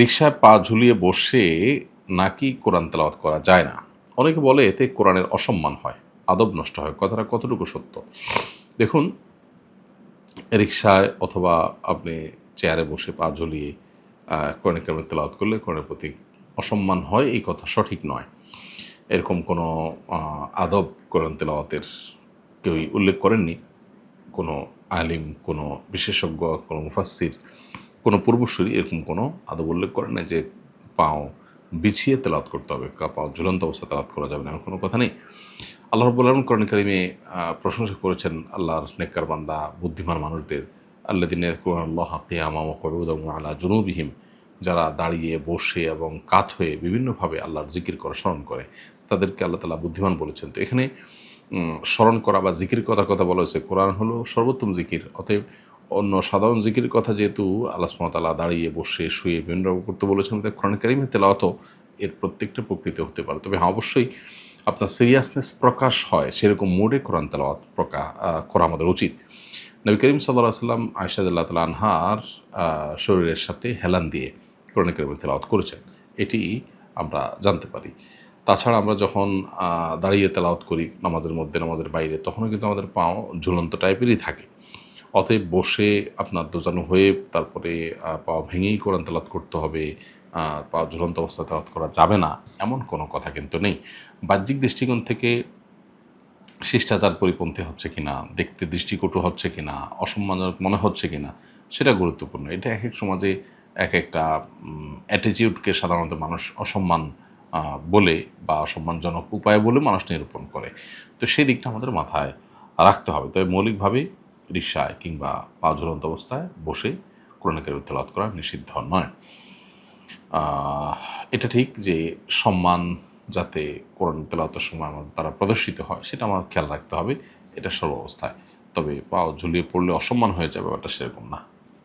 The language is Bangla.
রিক্সায় পা ঝুলিয়ে বসে নাকি কোরআন তেলাওয়াত করা যায় না? অনেকে বলে এতে কোরআনের অসম্মান হয়, আদব নষ্ট হয়। কথাটা কতটুকু সত্য? দেখুন, রিক্সায় অথবা আপনি চেয়ারে বসে পা ঝুলিয়ে কোরআন কেমন তেলাওয়াত করলে কোরআনের প্রতি অসম্মান হয়, এই কথা সঠিক নয়। এরকম কোনো আদব কোরআন তেলাওয়াতের কেউই উল্লেখ করেননি। কোনো আলিম, কোনো বিশেষজ্ঞ, কোনো মুফাসির কোনো পূর্বসূরি এরকম কোনো আদব উল্লেখ করেন না যে পাও বিছিয়ে তেলাওয়াত করতে হবে পাও ঝুলন্ত অবস্থা তেলাওয়াত করা যাবে না, এমন কোনো কথা নেই। আল্লাহ রব্বুল আলম কোরআন কারিমে প্রশংসা করেছেন আল্লাহর নেককার বান্দা, বুদ্ধিমান মানুষদের দিনের কোরআন আল্লাহ কিয়ামা করুদম আলা জুনুবিহিম, যারা দাঁড়িয়ে, বসে এবং কাত হয়ে বিভিন্নভাবে আল্লাহর জিকির করা, স্মরণ করে। তাদেরকে আল্লাহ তালা বুদ্ধিমান বলেছেন। তো এখানে স্মরণ করা বা জিকির করার কথা বলা হয়েছে। কোরআন হলো সর্বোত্তম জিকির, অতএব অন্য সাধারণ জিকির কথা যেহেতু আল্লাহ সুমতাল্লাহ দাঁড়িয়ে বসে শুয়ে বিভিন্ন রকম করতে বলেছেন তাই কোরআন কারিমে তেলাওয়াত এর প্রত্যেকটা প্রকৃতি হতে পারে। তবে হ্যাঁ অবশ্যই আপনার সিরিয়াসনেস প্রকাশ হয়, সেরকম মোডে কোরআন তেলাওয়াত প্রকাশ করা আমাদের উচিত। নবী করিম সাল্লাহ সাল্লাম আয়সাদুল্লাহ তাল আনহার শরীরের সাথে হেলান দিয়ে কোরআন করিমে তেলাওয়াত করেছেন। এটি আমরা জানতে পারি। তাছাড়া আমরা যখন দাঁড়িয়ে তেলাওয়াত করি নামাজের মধ্যে, নামাজের বাইরে, তখনও কিন্তু আমাদের পাও ঝুলন্ত টাইপেরই থাকে। অতএব বসে আপনার দোজানো হয়ে তারপরে পা ভেঙেই কোরআন তেলাওয়াত করতে হবে পা ঝুলন্ত অবস্থা তেলাওয়াত করা যাবে না, এমন কোনো কথা কিন্তু নেই। বাহ্যিক দৃষ্টিকোণ থেকে শিষ্টাচার পরিপন্থী হচ্ছে কিনা, দেখতে দৃষ্টিকটু হচ্ছে কিনা, অসম্মানজনক মনে হচ্ছে কিনা, সেটা গুরুত্বপূর্ণ। এটা এক এক সমাজে এক একটা অ্যাটিটিউডকে সাধারণত মানুষ অসম্মান বলে বা অসম্মানজনক উপায় বলে মানুষ নিরূপণ করে। তো সেই দিকটা আমাদের মাথায় রাখতে হবে। তবে মৌলিকভাবে রিক্সায় কিংবা পা ঝুলন্ত অবস্থায় বসে কোরআনকের তেলাওয়াত করা নিষিদ্ধ নয়। এটা ঠিক যে সম্মান যাতে কোরআন তেলাওয়াতের সময় আমার দ্বারা প্রদর্শিত হয়, সেটা আমার খেয়াল রাখতে হবে। এটা সর্ব অবস্থায় তবে পা ঝুলিয়ে পড়লে অসম্মান হয়ে যাবে ব্যাপারটা সেরকম না।